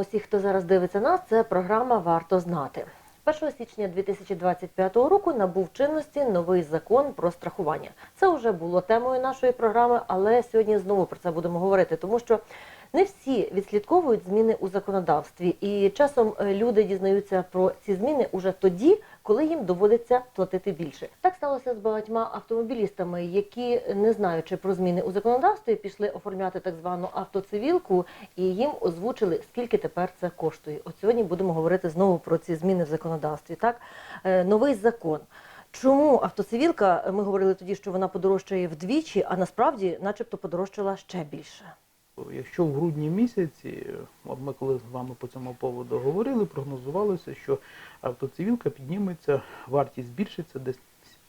усіх, хто зараз дивиться нас. Це програма Варто знати. 1 січня 2025 року набув чинності новий закон про страхування. Це вже було темою нашої програми, але сьогодні знову про це будемо говорити, тому що не всі відслідковують зміни у законодавстві, і часом е, люди дізнаються про ці зміни уже тоді, коли їм доводиться платити більше. Так сталося з багатьма автомобілістами, які, не знаючи про зміни у законодавстві, пішли оформляти так звану автоцивілку, і їм озвучили, скільки тепер це коштує. От сьогодні будемо говорити знову про ці зміни в законодавстві. Так, Е, новий закон. Чому автоцивілка? Ми говорили тоді, що вона подорожчає вдвічі, а насправді, начебто, подорожчала ще більше. Якщо в грудні місяці, от ми коли з вами по цьому поводу говорили, прогнозувалося, що автоцивілка підніметься, вартість збільшиться десь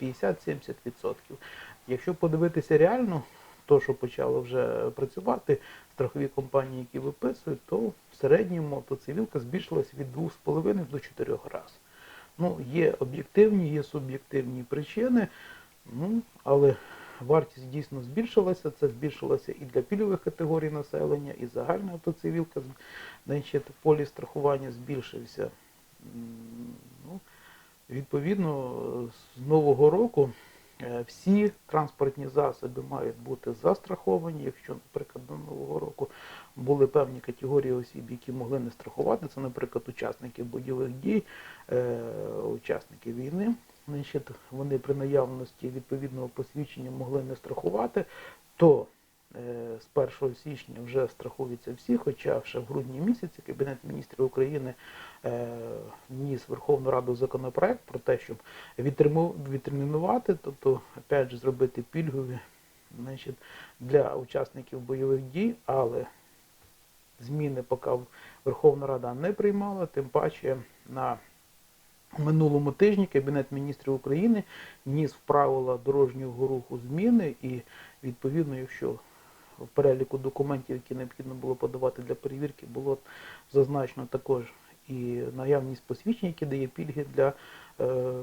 50-70%. Якщо подивитися реально, то, що почало вже працювати, страхові компанії, які виписують, то в середньому автоцивілка збільшилась від 2,5 до 4 разів. Ну, є об'єктивні, є суб'єктивні причини, ну, але вартість дійсно збільшилася. Це збільшилося і для пільгових категорій населення, і загальна автоцивілка, значить, полі страхування збільшився. Ну, відповідно, з нового року е, всі транспортні засоби мають бути застраховані. Якщо, наприклад, до нового року були певні категорії осіб, які могли не страхувати, це, наприклад, учасники бойових дій, е, учасники війни. Значить, вони при наявності відповідного посвідчення могли не страхувати, то е, з 1 січня вже страхуються всі, хоча ще в грудні місяці Кабінет міністрів України е, вніс Верховну Раду законопроект про те, щоб відтермінувати, тобто опять же зробити пільгові значить, для учасників бойових дій, але зміни поки Верховна Рада не приймала, тим паче на минулому тижні Кабінет міністрів України вніс в правила дорожнього руху зміни і відповідно, якщо в переліку документів, які необхідно було подавати для перевірки, було зазначено також і наявність посвідчень, які дає пільги для е,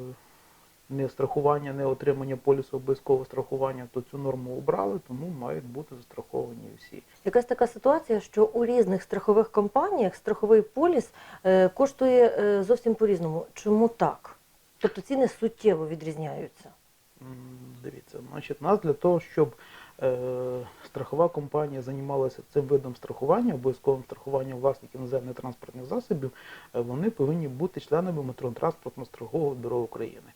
не страхування, не отримання полісу обов'язкового страхування, то цю норму обрали, тому мають бути застраховані всі. Якась така ситуація, що у різних страхових компаніях страховий поліс е, коштує е, зовсім по-різному. Чому так? Тобто ціни суттєво відрізняються. Дивіться, значить, нас для того, щоб е, страхова компанія займалася цим видом страхування, обов'язковим страхуванням власників наземних транспортних засобів, е, вони повинні бути членами Метротранспортно страхового бюро України.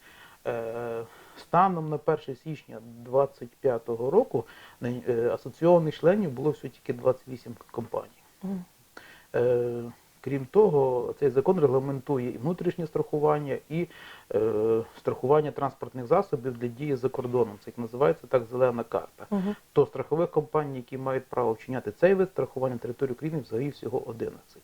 Е, станом на 1 січня 2025 року е, асоційованих членів було всього тільки 28 компаній. Е, Крім того, цей закон регламентує і внутрішнє страхування, і е, страхування транспортних засобів для дії за кордоном. Це як називається так зелена карта. Мгм. То страхових компаній, які мають право вчиняти цей вид страхування на території України, взагалі всього 11.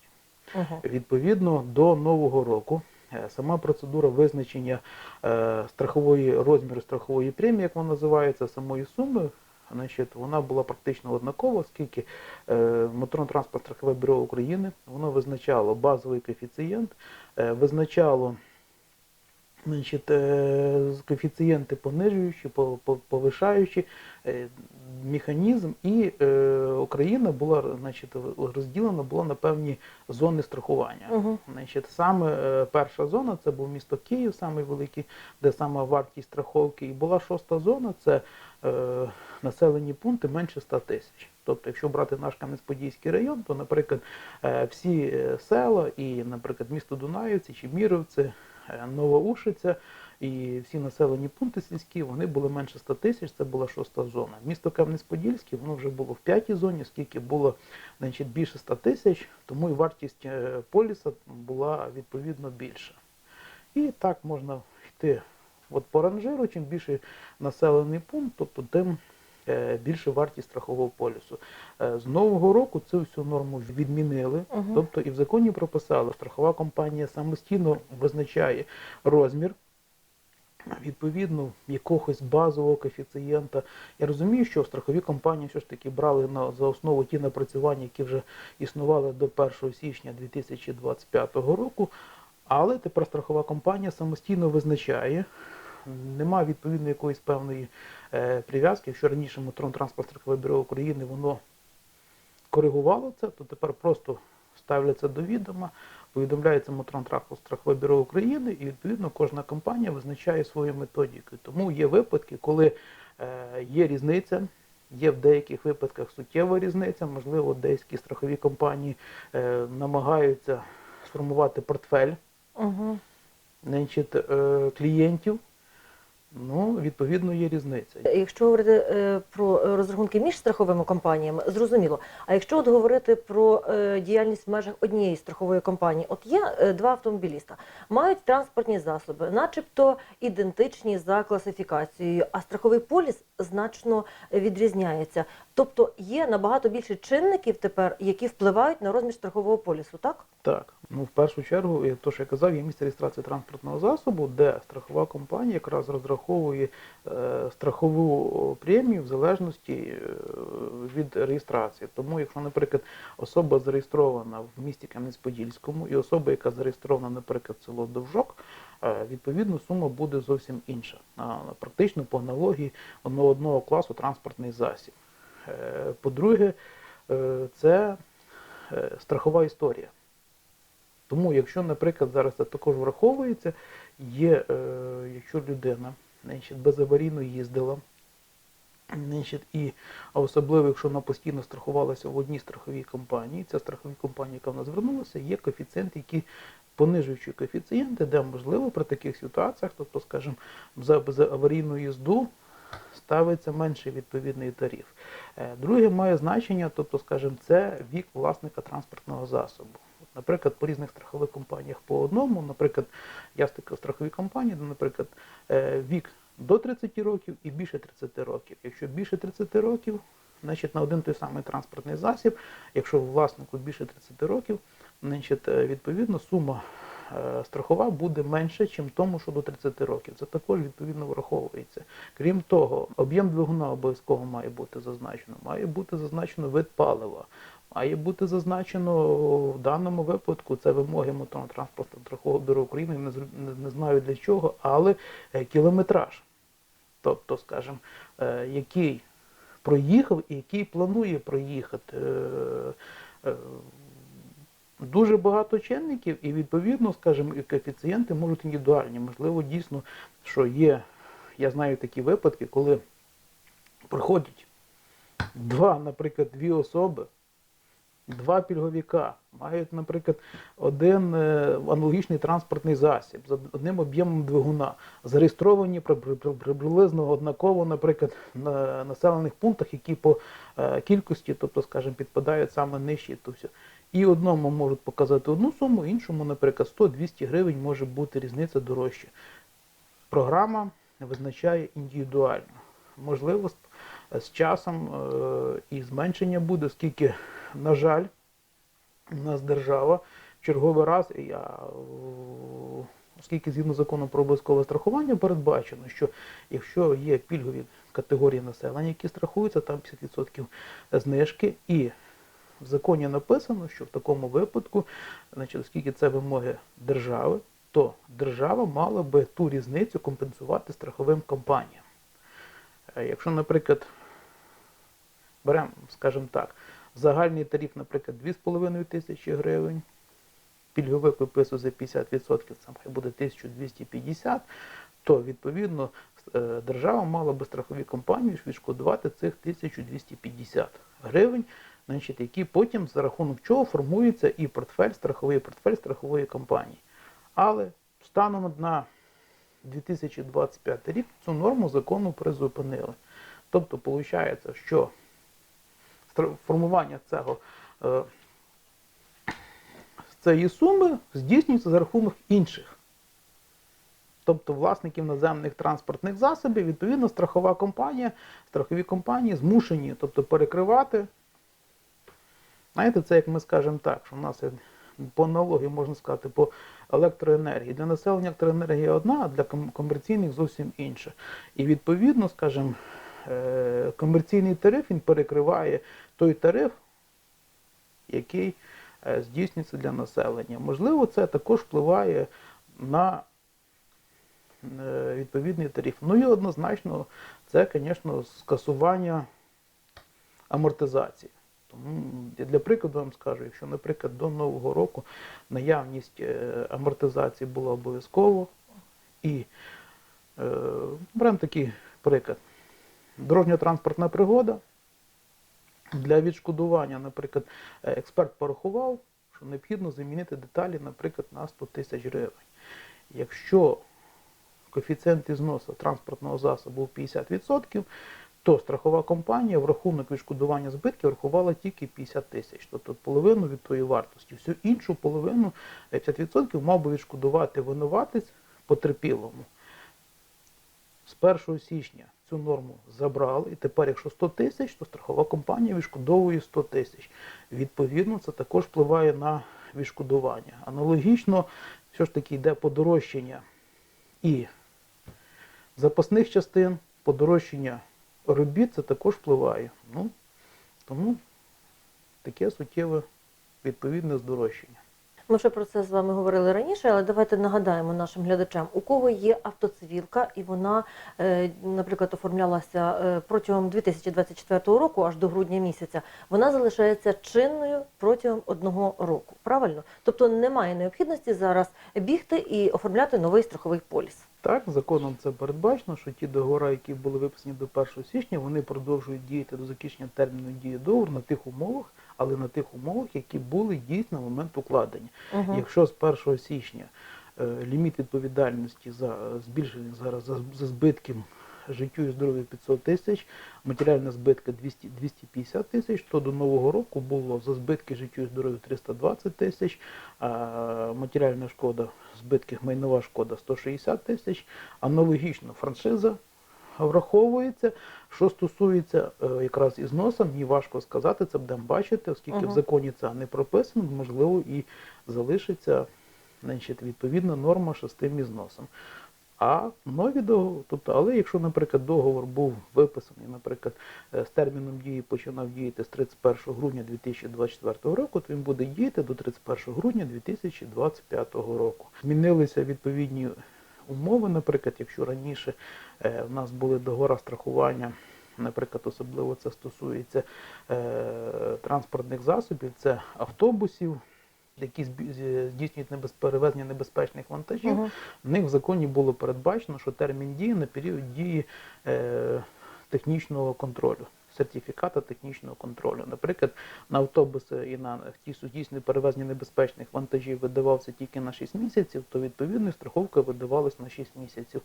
Мгм. Відповідно до нового року сама процедура визначення е, страхової розміру страхової премії, як вона називається, самої суми, значить, вона була практично однакова, оскільки е, Моторно-транспорт страхове бюро України воно визначало базовий коефіцієнт, е, визначало значить, е, коефіцієнти понижуючі, по- по- повишаючі е, механізм, і е, Україна була значить, розділена була на певні зони страхування. Мгм. Значить, саме перша зона це був місто Київ, самий великий, де сама вартість страховки. І була шоста зона це е, населені пункти менше 100 тисяч. Тобто, якщо брати наш Кам'янець-Подільський район, то, наприклад, всі села і, наприклад, місто Дунаївці чи Міровці, Новоушиця і всі населені пункти сільські, вони були менше 100 тисяч, це була шоста зона. Місто Кам'янець-Подільський, воно вже було в п'ятій зоні, оскільки було значить, більше 100 тисяч, тому і вартість е, поліса була відповідно більша. І так можна йти от по ранжиру, чим більше населений пункт, тобто тим е, більше вартість страхового полісу. Е, З нового року цю всю норму відмінили, Мгм. тобто і в законі прописали, страхова компанія самостійно визначає розмір. Відповідно, якогось базового коефіцієнта. Я розумію, що страхові компанії все ж таки брали на, за основу ті напрацювання, які вже існували до 1 січня 2025 року, але тепер страхова компанія самостійно визначає, нема відповідно якоїсь певної прив'язки. Якщо раніше Мотрон Транспорт страхове бюро України воно коригувало це, то тепер просто ставляться до відома, повідомляється Мотрантраху страхове бюро України, і відповідно кожна компанія визначає свою методику. Тому є випадки, коли е, є різниця. Є в деяких випадках суттєва різниця, можливо, деякі страхові компанії е, намагаються сформувати портфель Угу. значить, е, клієнтів. Ну, відповідно, є різниця. Якщо говорити е, про розрахунки між страховими компаніями, зрозуміло. А якщо от говорити про е, діяльність в межах однієї страхової компанії, от є е, два автомобіліста, мають транспортні засоби, начебто ідентичні за класифікацією, а страховий поліс значно відрізняється. Тобто є набагато більше чинників тепер, які впливають на розмір страхового полісу, так? Так, ну в першу чергу, як то, що я казав, є місце реєстрації транспортного засобу, де страхова компанія якраз розраховує е, страхову премію в залежності е, від реєстрації. Тому, якщо, наприклад, особа зареєстрована в місті Кам'янець-Подільському і особа, яка зареєстрована, наприклад, в село Довжок, е, відповідно сума буде зовсім інша. На- практично по аналогії одного, одного класу транспортний засіб. Е, По-друге, е, це е, страхова історія. Тому, якщо, наприклад, зараз це також враховується, є, якщо людина значить, безаварійно їздила, значить, і, а особливо, якщо вона постійно страхувалася в одній страховій компанії, ця страхова компанія, яка в нас звернулася, є коефіцієнти, які понижуючі коефіцієнти, де можливо при таких ситуаціях, тобто, скажімо, за безаварійну їзду ставиться менший відповідний тариф. Е, Друге має значення, тобто, скажімо, це вік власника транспортного засобу. Наприклад, по різних страхових компаніях по одному, наприклад, я стикав страхові компанії, де, наприклад, е, вік до 30 років і більше 30 років. Якщо більше 30 років, значить на один той самий транспортний засіб, якщо власнику більше 30 років, значить, е, відповідно сума страхова буде менше, ніж тому, що до 30 років. Це також відповідно враховується. Крім того, об'єм двигуна обов'язково має бути зазначено. Має бути зазначено вид палива. Має бути зазначено в даному випадку це вимоги моторного транспорту страхового бюро України. Не знаю для чого, але е, кілометраж. Тобто, скажімо, е, який проїхав і який планує проїхати. Дуже багато чинників, і відповідно, скажімо, і коефіцієнти можуть індивідуальні. Можливо, дійсно, що є, я знаю такі випадки, коли приходять два, наприклад, дві особи, два пільговіка, мають, наприклад, один е, аналогічний транспортний засіб з одним об'ємом двигуна, зареєстровані при- при- при- приблизно однаково, наприклад, на населених пунктах, які по е, кількості, тобто, скажімо, підпадають саме нижчі, то все. І одному можуть показати одну суму, іншому, наприклад, 100-200 гривень може бути різниця дорожча. Програма визначає індивідуально. Можливо, з, часом е, і зменшення буде, оскільки, на жаль, у нас держава черговий раз, я, оскільки згідно закону про обов'язкове страхування передбачено, що якщо є пільгові категорії населення, які страхуються, там 50% знижки, і в законі написано, що в такому випадку, значить, оскільки це вимоги держави, то держава мала би ту різницю компенсувати страховим компаніям. Е, Якщо, наприклад, беремо, скажімо так, загальний тариф, наприклад, 2,5 тисячі гривень, пільговик виписує за 50%, це хай буде 1250, то відповідно е, держава мала би страхові компанії відшкодувати цих 1250 гривень, значить, які потім за рахунок чого формується і портфель, страховий портфель страхової компанії. Але станом на 2025 рік цю норму закону призупинили. Тобто, виходить, що формування цього, е, цієї суми здійснюється за рахунок інших. Тобто власників наземних транспортних засобів, відповідно, страхова компанія, страхові компанії змушені тобто, перекривати. Знаєте, це як ми скажемо так, що в нас по аналогії можна сказати по електроенергії. Для населення електроенергія одна, а для комерційних зовсім інша. І відповідно, скажімо, е, комерційний тариф він перекриває той тариф, який е, здійснюється для населення. Можливо, це також впливає на е, відповідний тариф. Ну і однозначно, це, звісно, скасування амортизації. Тому я для прикладу вам скажу, якщо, наприклад, до Нового року наявність е, амортизації була обов'язково, і е, беремо такий приклад. Дорожньо-транспортна пригода. Для відшкодування, наприклад, е, експерт порахував, що необхідно замінити деталі, наприклад, на 100 тисяч гривень. Якщо коефіцієнт ізносу транспортного засобу був 50%, то страхова компанія в рахунок відшкодування збитків рахувала тільки 50 тисяч, тобто половину від тої вартості. Всю іншу половину, е, 50% мав би відшкодувати винуватець потерпілому. З 1 січня цю норму забрали, і тепер, якщо 100 тисяч, то страхова компанія відшкодовує 100 тисяч. Відповідно, це також впливає на відшкодування. Аналогічно, все ж таки йде подорожчання і запасних частин, подорожчання робіт, це також впливає. Ну, тому таке суттєве відповідне здорожчання. Ми вже про це з вами говорили раніше, але давайте нагадаємо нашим глядачам, у кого є автоцивілка, і вона, е, наприклад, оформлялася е, протягом 2024 року, аж до грудня місяця, вона залишається чинною протягом одного року. Правильно? Тобто немає необхідності зараз бігти і оформляти новий страховий поліс. Так, законом це передбачено, що ті договори, які були виписані до 1 січня, вони продовжують діяти до закінчення терміну дії договору на тих умовах, але на тих умовах, які були дійсно на момент укладення. Угу. Якщо з 1 січня е, ліміт відповідальності за збільшення зараз за, за збитки життю і здоров'ю 500 тисяч, матеріальна збитка 200, 250 тисяч, то до Нового року було за збитки життю і здоров'ю 320 тисяч, матеріальна шкода, збитки майнова шкода 160 тисяч, аналогічно франшиза враховується. Що стосується е, якраз ізноса, мені важко сказати, це будемо бачити, оскільки Ага. в законі це не прописано, можливо, і залишиться значить, відповідна норма шестим ізносом. А нові договори, тобто, але якщо, наприклад, договор був виписаний, наприклад, е, з терміном дії починав діяти з 31 грудня 2024 року, то він буде діяти до 31 грудня 2025 року. Змінилися відповідні умови, наприклад, якщо раніше е, в нас були договори страхування, наприклад, особливо це стосується е, транспортних засобів, це автобусів, які здійснюють небез... перевезення небезпечних вантажів. Угу. В них в законі було передбачено, що термін дії на період дії е, технічного контролю, сертифіката технічного контролю. Наприклад, на автобуси і на ті здійснення перевезення небезпечних вантажів видавався тільки на 6 місяців, то відповідно страховка видавалась на 6 місяців.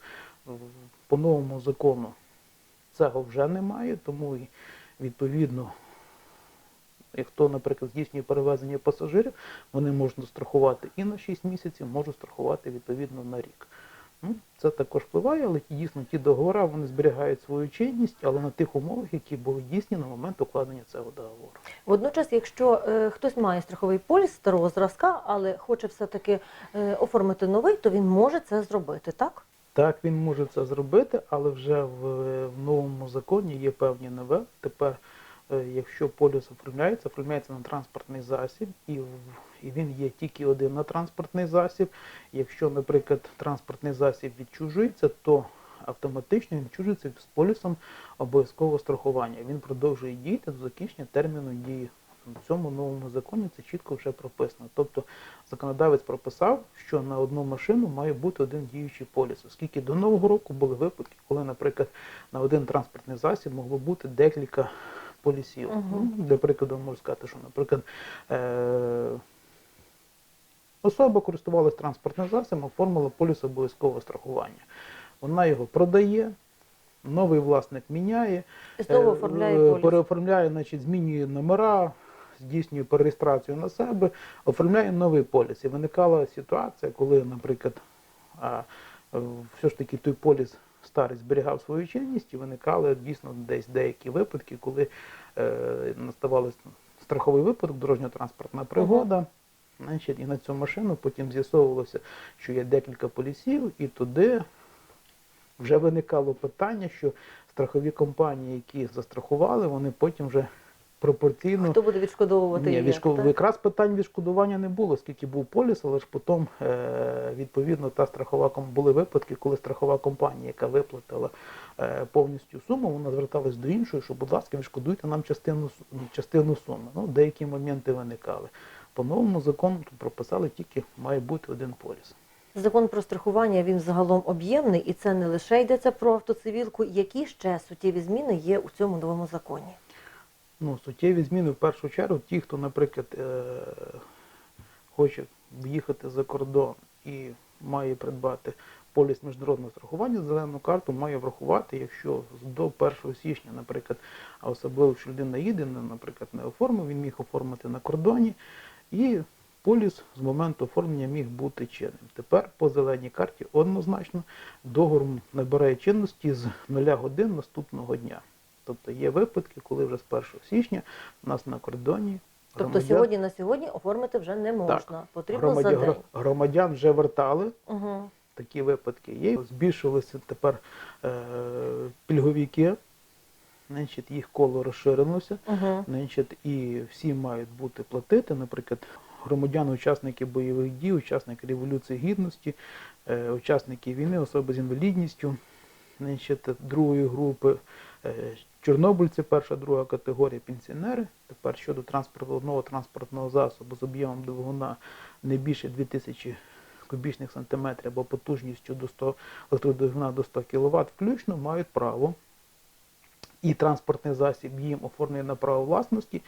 По новому закону цього вже немає, тому і відповідно. І хто, наприклад, здійснює перевезення пасажирів, вони можуть страхувати і на 6 місяців, можуть страхувати відповідно на рік. Ну, це також впливає, але дійсно ті договори вони зберігають свою чинність, але на тих умовах, які були дійсні на момент укладення цього договору. Водночас, якщо е, хтось має страховий поліс старого зразка, але хоче все-таки е, оформити новий, то він може це зробити, так? Так, він може це зробити, але вже в, в новому законі є певні нове. Тепер, якщо поліс оформляється, оформляється на транспортний засіб, і, він є тільки один на транспортний засіб. Якщо, наприклад, транспортний засіб відчужується, то автоматично він відчужується з полісом обов'язкового страхування. Він продовжує діяти до закінчення терміну дії. В цьому новому законі це чітко вже прописано. Тобто законодавець прописав, що на одну машину має бути один діючий поліс, оскільки до нового року були випадки, коли, наприклад, на один транспортний засіб могло бути декілька полісів. Мгм. Ну, для прикладу, можу сказати, що, наприклад, е- особа користувалася транспортним засобом, оформила поліс обов'язкового страхування. Вона його продає, новий власник міняє, знову Е, оформляє е. Переоформляє, значить, змінює номера, здійснює перереєстрацію на себе, оформляє новий поліс. І виникала ситуація, коли, наприклад, е, все ж таки той поліс старий зберігав свою чинність, і виникали дійсно десь деякі випадки, коли е, наставали страховий випадок, дорожньо-транспортна пригода. Значить, і на цю машину потім з'ясовувалося, що є декілька полісів, і туди вже виникало питання, що страхові компанії, які застрахували, вони потім вже пропорційно. Хто буде відшкодовувати? Ні, і відшко... так? якраз питань відшкодування не було, скільки був поліс, але ж потім е, відповідно та страхова були випадки, коли страхова компанія, яка виплатила е, повністю суму, вона зверталась до іншої, що, будь ласка, відшкодуйте нам частину частину суми. Ну, деякі моменти виникали. По новому закону тут прописали тільки має бути один поліс. Закон про страхування він загалом об'ємний, і це не лише йдеться про автоцивілку. Які ще суттєві зміни є у цьому новому законі? Ну, суттєві зміни в першу чергу, ті, хто, наприклад, е, хоче в'їхати за кордон і має придбати поліс міжнародного страхування, зелену карту має врахувати, якщо до 1 січня, наприклад, а особливо, якщо людина їде, наприклад, не оформив, він міг оформити на кордоні, і поліс з моменту оформлення міг бути чинним. Тепер по зеленій карті однозначно договор набирає чинності з 0 годин наступного дня. Тобто є випадки, коли вже з 1 січня у нас на кордоні Тобто громадян- сьогодні на сьогодні оформити вже не можна. Потрібно громадян, за день. громадян вже вертали. Угу. Такі випадки є. Збільшилися тепер е, пільговики, значить, їх коло розширилося. Угу. Значить, і всі мають бути платити, наприклад, громадяни, учасники бойових дій, учасники Революції Гідності, е, учасники війни, особи з інвалідністю, значить, другої групи, е, чорнобильці, перша, друга категорія, пенсіонери. Тепер щодо транспорту одного транспортного засобу з об'ємом двигуна не більше 2000 кубічних сантиметрів або потужністю до 100 електродвигуна до 100 кВт включно мають право і транспортний засіб їм оформлений на право власності,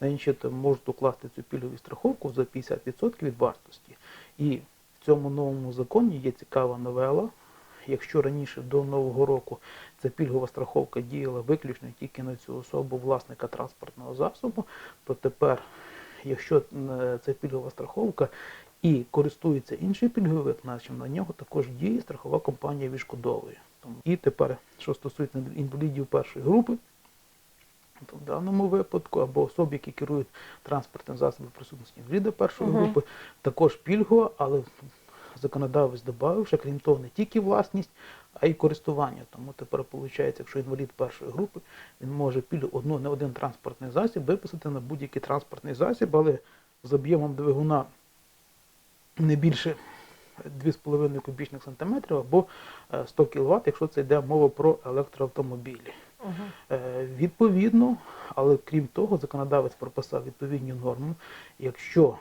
значить, можуть укласти цю пільгову страховку за 50% від вартості. І в цьому новому законі є цікава новела. Якщо раніше до Нового року ця пільгова страховка діяла виключно тільки на цю особу власника транспортного засобу, то тепер, якщо е, ця пільгова страховка і користується інший пільговик, значить на нього також діє страхова компанія відшкодовує. І тепер, що стосується інвалідів першої групи, то в даному випадку або особи, які керують транспортним засобом присутності інваліда першої Мгм. групи, також пільгова, але законодавець додав, що крім того, не тільки власність, а й користування. Тому тепер виходить, якщо інвалід першої групи, він може пільгу одну не один транспортний засіб виписати на будь-який транспортний засіб, але з об'ємом двигуна не більше 2,5 кубічних сантиметрів або е, 100 кВт, якщо це йде мова про електроавтомобілі. Угу. Е, Відповідно, але крім того, законодавець прописав відповідні норми. Якщо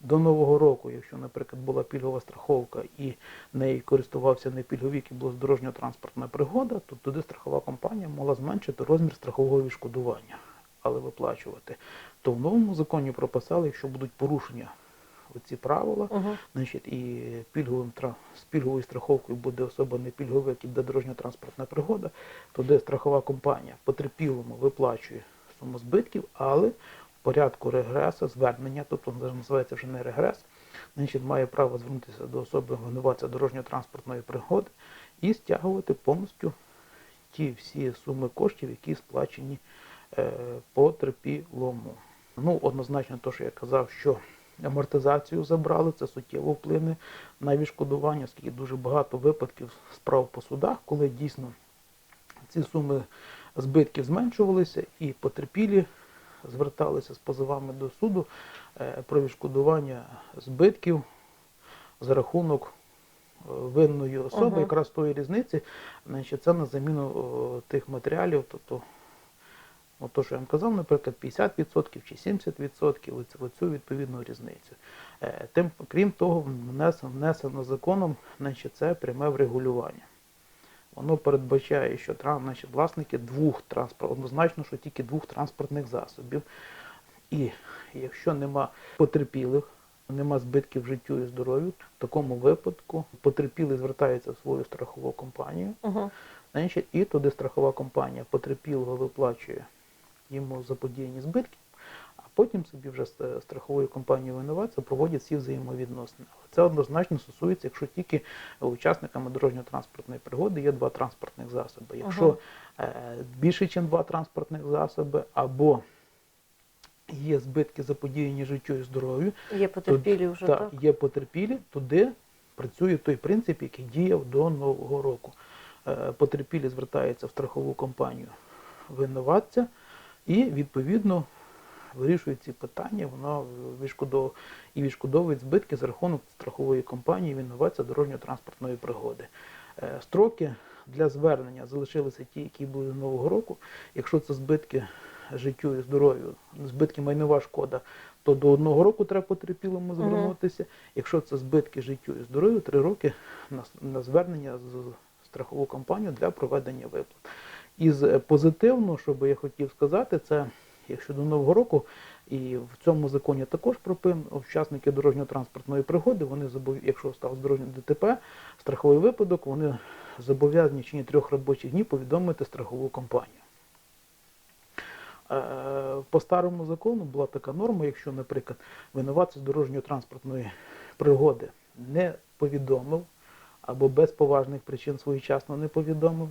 до Нового року, якщо, наприклад, була пільгова страховка і нею користувався не пільговік і була дорожньо-транспортна пригода, то туди страхова компанія могла зменшити розмір страхового відшкодування, але виплачувати. То в новому законі прописали, якщо будуть порушення оці правила, Угу. Значить, і пільговим з пільговою страховкою буде особа не пільговик і буде дорожньо-транспортна пригода, то де страхова компанія потерпілому виплачує суму збитків, але порядку регресу, звернення, тобто називається вже не регрес, значить, має право звернутися до особи винуватця дорожньо-транспортної пригоди і стягувати повністю ті всі суми коштів, які сплачені е, потерпілому. Ну, однозначно, те, що я казав, що амортизацію забрали, це суттєво вплине на відшкодування, оскільки дуже багато випадків справ по судах, коли дійсно ці суми збитків зменшувалися і потерпілі зверталися з позовами до суду е, про відшкодування збитків за рахунок е, винної особи, Ага. якраз тої різниці, значить, це на заміну о, тих матеріалів, тобто От то, що я вам казав, наприклад, 50% чи 70%, оцю відповідну різницю. Е, Тим, крім того, внесено, внесено законом значить, це пряме врегулювання. Воно передбачає, що значить, власники двох транспорт, однозначно, що тільки двох транспортних засобів. І якщо нема потерпілих, нема збитків життю і здоров'ю, в такому випадку потерпілий звертається в свою страхову компанію, Угу. Значить, і туди страхова компанія потерпілого виплачує йому заподіяні збитки, потім собі вже з страховою компанією винуватця проводять всі взаємовідносини. Але це однозначно стосується, якщо тільки учасниками дорожньо-транспортної пригоди є два транспортних засоби. Якщо е, більше, ніж два транспортних засоби, або є збитки заподіяні життю і здоров'ю, Є потерпілі вже так, так. є потерпілі, туди працює той принцип, який діяв до Нового року. Е, Потерпілі звертаються в страхову компанію винуватця, і відповідно вирішує ці питання, вона відшкодовує і відшкодовує збитки за рахунок страхової компанії винуватця дорожньо-транспортної пригоди. Е, Строки для звернення залишилися ті, які були з нового року. Якщо це збитки життю і здоров'ю, збитки майнова шкода, то до одного року треба потерпілому звернутися. Якщо це збитки життю і здоров'ю, три роки на, на звернення з страхову компанію для проведення виплат. Із е, позитивного, що би я хотів сказати, це якщо до нового року, і в цьому законі також прописано, учасники дорожньо-транспортної пригоди, вони якщо став дорожнє ДТП, страховий випадок, вони зобов'язані в течение трьох робочих днів повідомити страхову компанію. Е, По старому закону була така норма, якщо, наприклад, винуватець дорожньо-транспортної пригоди не повідомив або без поважних причин своєчасно не повідомив,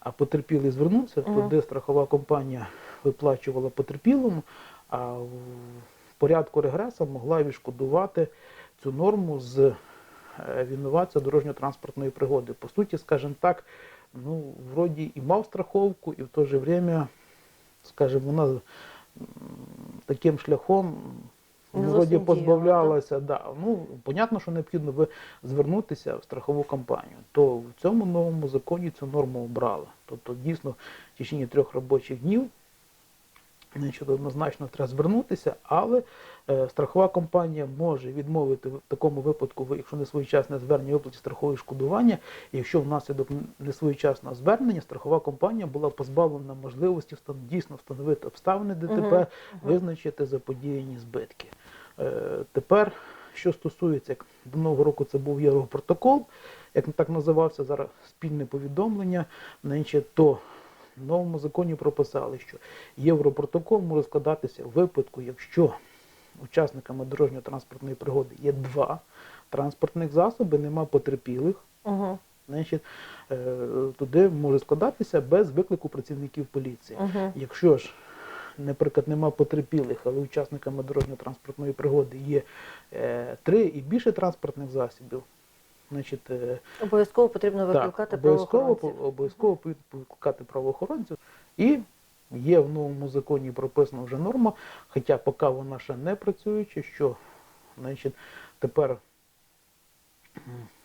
а потерпілий звернувся, Мгм. туди страхова компанія виплачувала потерпілому, а в порядку регресу могла відшкодувати цю норму з е, винуватця дорожньо-транспортної пригоди. По суті, скажімо так, ну, вроді і мав страховку, і в то же время, скажімо, вона таким шляхом ну, вроді позбавлялася. Да. Ну, понятно, що необхідно би звернутися в страхову компанію. То в цьому новому законі цю норму обрали. Тобто дійсно в течение трьох робочих днів Значить, однозначно треба звернутися, але е, страхова компанія може відмовити в такому випадку, якщо не своєчасне звернення виплаті страхової шкодування, і якщо внаслідок несвоєчасного звернення страхова компанія була позбавлена можливості дійсно встановити обставини ДТП, мгм. визначити заподіяні збитки. Е, тепер, що стосується, як до нового року це був Європротокол, як так називався зараз спільне повідомлення, значить, то в новому законі прописали, що Європротокол може складатися в випадку, якщо учасниками дорожньо-транспортної пригоди є два транспортних засоби, нема потерпілих, Угу. значить, е, туди може складатися без виклику працівників поліції. Угу. Якщо ж, наприклад, нема потерпілих, але учасниками дорожньо-транспортної пригоди є е, три і більше транспортних засобів, значить, е, Обов'язково потрібно викликати так, обов'язково, обов'язково викликати правоохоронців. І є в новому законі прописана вже норма, хоча поки вона ще не працююча, що значить, тепер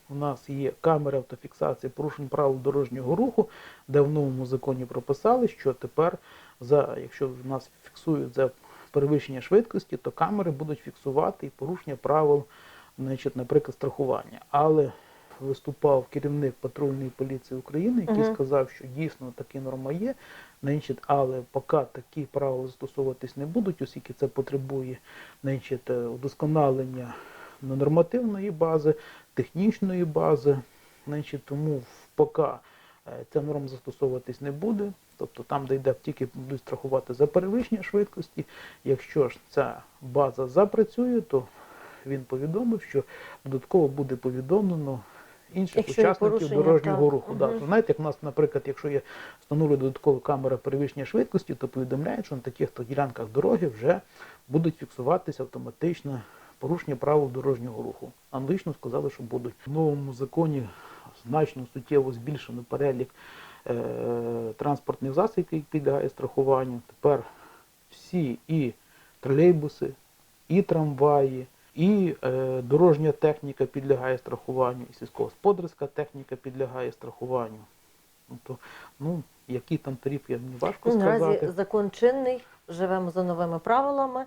у нас є камери автофіксації порушень правил дорожнього руху, де в новому законі прописали, що тепер, за, якщо в нас фіксують за перевищення швидкості, то камери будуть фіксувати і порушення правил, значить, наприклад, страхування. Але виступав керівник патрульної поліції України, який Мгм. сказав, що дійсно такі норма є, значить, але поки такі правила застосовуватись не будуть, оскільки це потребує значить, е, удосконалення нормативної бази, технічної бази, значить, тому поки е, ця норма застосовуватись не буде, тобто там, де йде тільки будуть страхувати за перевищення швидкості, якщо ж ця база запрацює, то він повідомив, що додатково буде повідомлено інших Якщо учасників дорожнього так. руху. Да. Знаєте, як у нас, наприклад, якщо є встановлена додаткова камера перевищення швидкості, то повідомляють, що на таких то ділянках дороги вже будуть фіксуватися автоматично порушення правил дорожнього руху. Аналогічно сказали, що будуть. В новому законі значно суттєво збільшено перелік е, транспортних засобів, які підлягають страхуванню. Тепер всі і тролейбуси, і трамваї, і е, дорожня техніка підлягає страхуванню, і сільськогосподарська техніка підлягає страхуванню. Тобто, ну, які там тарифи, мені важко Ну, сказати. Наразі закон чинний, живемо за новими правилами.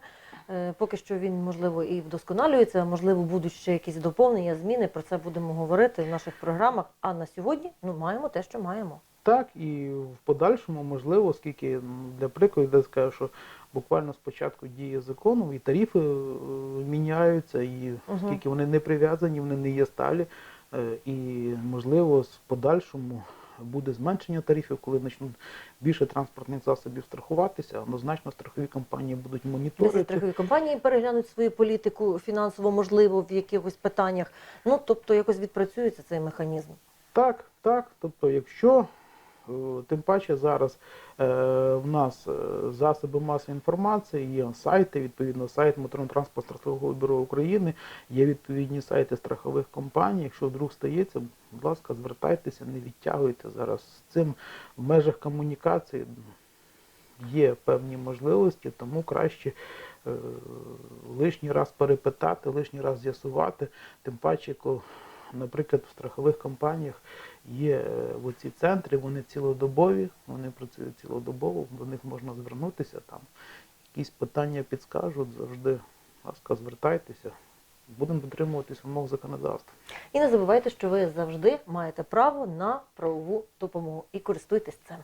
Е, Поки що він, можливо, і вдосконалюється, а, можливо, будуть ще якісь доповнення, зміни. Про це будемо говорити в наших програмах. А на сьогодні ну, маємо те, що маємо. Так, і в подальшому, можливо, оскільки для прикладу я скажу, що буквально з початку дії закону і тарифи е, міняються, і оскільки вони не прив'язані, вони не є сталі, е, і можливо з подальшому буде зменшення тарифів, коли почнуть більше транспортних засобів страхуватися, однозначно страхові компанії будуть моніторити. страхові компанії переглянуть свою політику фінансово, можливо, в якихось питаннях. Ну тобто якось відпрацюється цей механізм. Так, так. Тобто, якщо тим паче зараз е, в нас е, засоби масової інформації, є сайти, відповідно, сайт Моторно-транспорт страхового бюро України, є відповідні сайти страхових компаній. Якщо вдруг стається, будь ласка, звертайтеся, не відтягуйте зараз з цим в межах комунікації. є певні можливості, тому краще е, лишній раз перепитати, лишній раз з'ясувати. Тим паче, коли, наприклад, в страхових компаніях є в ці центри, вони цілодобові, вони працюють цілодобово, до них можна звернутися там. Якісь питання підскажуть, завжди, ласка, звертайтеся. Будемо дотримуватися вимог законодавства. І не забувайте, що ви завжди маєте право на правову допомогу і користуйтесь цим.